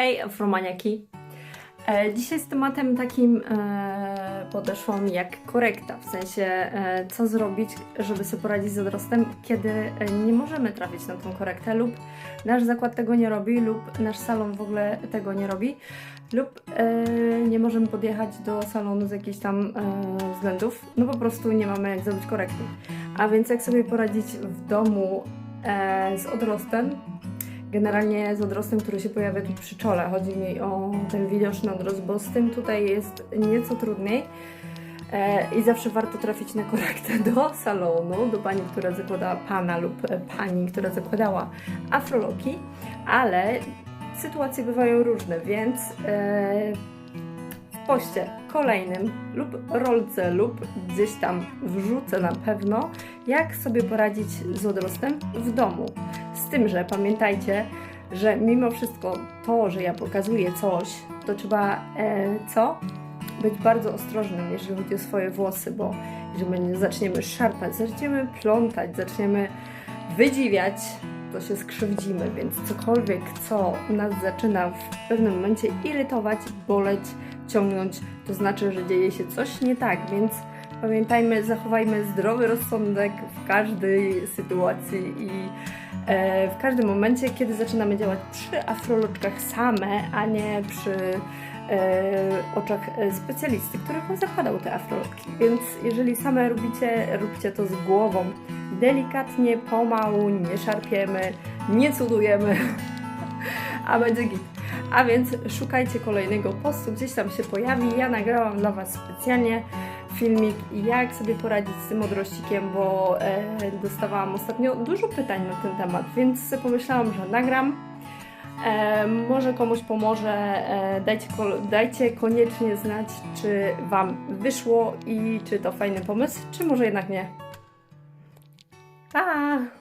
Hej, Afromaniaki. E, dzisiaj z tematem takim e, podeszłam jak korekta, w sensie e, co zrobić, żeby sobie poradzić z odrostem, kiedy e, nie możemy trafić na tą korektę lub nasz zakład tego nie robi lub nasz salon w ogóle tego nie robi lub e, nie możemy podjechać do salonu z jakichś tam e, względów, no po prostu nie mamy jak zrobić korekty. A więc jak sobie poradzić w domu e, z odrostem, generalnie z odrostem, który się pojawia tu przy czole. Chodzi mi o ten widoczny odrost, bo z tym tutaj jest nieco trudniej. E, I zawsze warto trafić na korektę do salonu, do pani, która zakładała pana lub e, pani, która zakładała afroloki, ale sytuacje bywają różne, więc e, w poście kolejnym lub rolce lub gdzieś tam wrzucę na pewno, jak sobie poradzić z odrostem w domu. Tym, że pamiętajcie, że mimo wszystko to, że ja pokazuję coś, to trzeba e, co? Być bardzo ostrożnym, jeżeli chodzi o swoje włosy, bo jeżeli nie zaczniemy szarpać, zaczniemy plątać, zaczniemy wydziwiać, to się skrzywdzimy, więc cokolwiek, co nas zaczyna w pewnym momencie irytować, boleć, ciągnąć, to znaczy, że dzieje się coś nie tak, więc pamiętajmy, zachowajmy zdrowy rozsądek w każdej sytuacji i w każdym momencie, kiedy zaczynamy działać przy afroloczkach same, a nie przy e, oczach e, specjalisty, który Wam zakładał te afroloczki. Więc jeżeli same robicie, róbcie to z głową. Delikatnie, pomału, nie szarpiemy, nie cudujemy, a będzie git. A więc szukajcie kolejnego postu, gdzieś tam się pojawi. Ja nagrałam dla Was specjalnie filmik, jak sobie poradzić z tym odrościkiem, bo e, dostawałam ostatnio dużo pytań na ten temat, więc pomyślałam, że nagram. E, może komuś pomoże. E, dajcie, dajcie koniecznie znać, czy Wam wyszło i czy to fajny pomysł, czy może jednak nie. Pa!